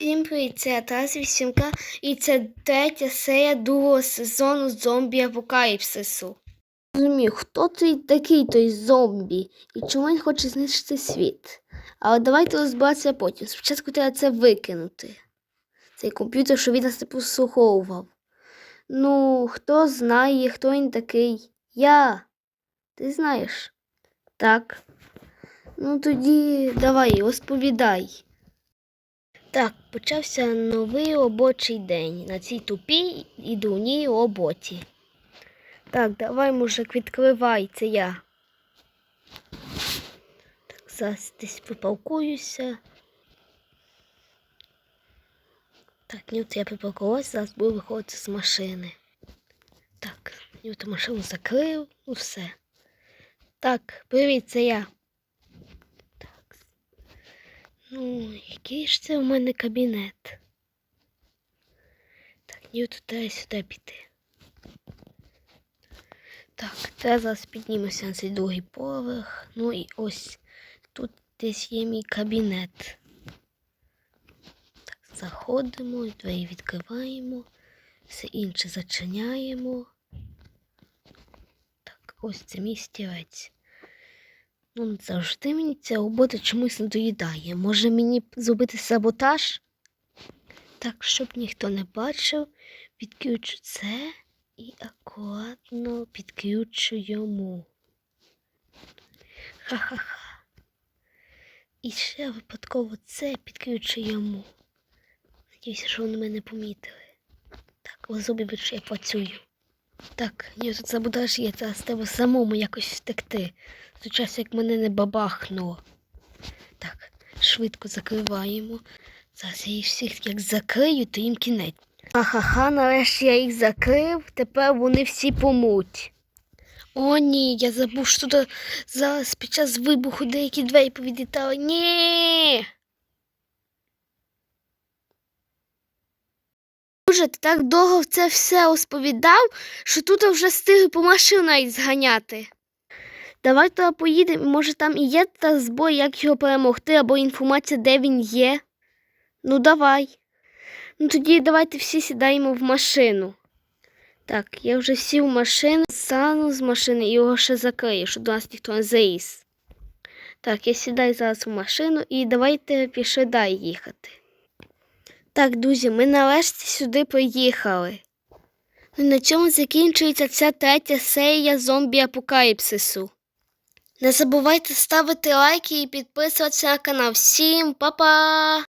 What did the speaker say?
Всім привіт, це Тарас Вісімка і це третя серія другого сезону зомбі апокаліпсису. Розумію, хто той такий той зомбі і чому він хоче знищити світ. Але давайте розбиратися потім. Спочатку треба це викинути. Цей комп'ютер, що він нас не прослуховував. Ну, хто знає, хто він такий? Я. Ти знаєш? Так. Ну тоді давай, розповідай. Так, почався новий робочий день на цій тупій і дурній роботі. Так, давай, мужик, відкривай, це я. Так, зараз десь припаркуюся. Так, ні, я припаркувалася, зараз буду виходити з машини. Так, ні, машину закрив, ну все. Так, привіт, це я. Ну, який ж це у мене кабінет? Так, ні, тут треба сюди піти. Так, це зараз піднімемося на цей другий поверх. Ну і ось тут десь є мій кабінет. Так, заходимо, двері відкриваємо, все інше зачиняємо. Так, ось це мій стілець. Ну, завжди мені ця робота чомусь надоїдає. Може мені зробити саботаж? Так, щоб ніхто не бачив, підключу це і акуратно підключу йому. Ха-ха-ха. І ще випадково це підключу йому. Надіюся, що вони мене помітили. Так, розумію, що я працюю. Так, ні, тут саботаж є, це з тебе самому якось втекти. Час, як мене не бабахнуло. Так, швидко закриваємо. Зараз я їх всіх як закрию, то їм кінець. Ха-ха-ха, нарешті я їх закрив, тепер вони всі помуть. О, ні, я забув, що тут зараз під час вибуху деякі двері повідлітали. Ні. Боже, ти так довго це все розповідав, що тут вже встигли по машину навіть зганяти. Давай туди поїдемо, може там і є та збой, як його перемогти, або інформація, де він є. Ну, давай. Ну тоді давайте всі сідаємо в машину. Так, я вже сів в машину, стану з машини і його ще закрию, щоб до нас ніхто не заїз. Так, я сідаю зараз в машину і давайте пішли далі їхати. Так, друзі, ми нарешті сюди приїхали. Ну, і на цьому закінчується ця третя серія зомбі апокаліпсису. Не забувайте ставити лайки і підписуватися на канал. Всім па-па!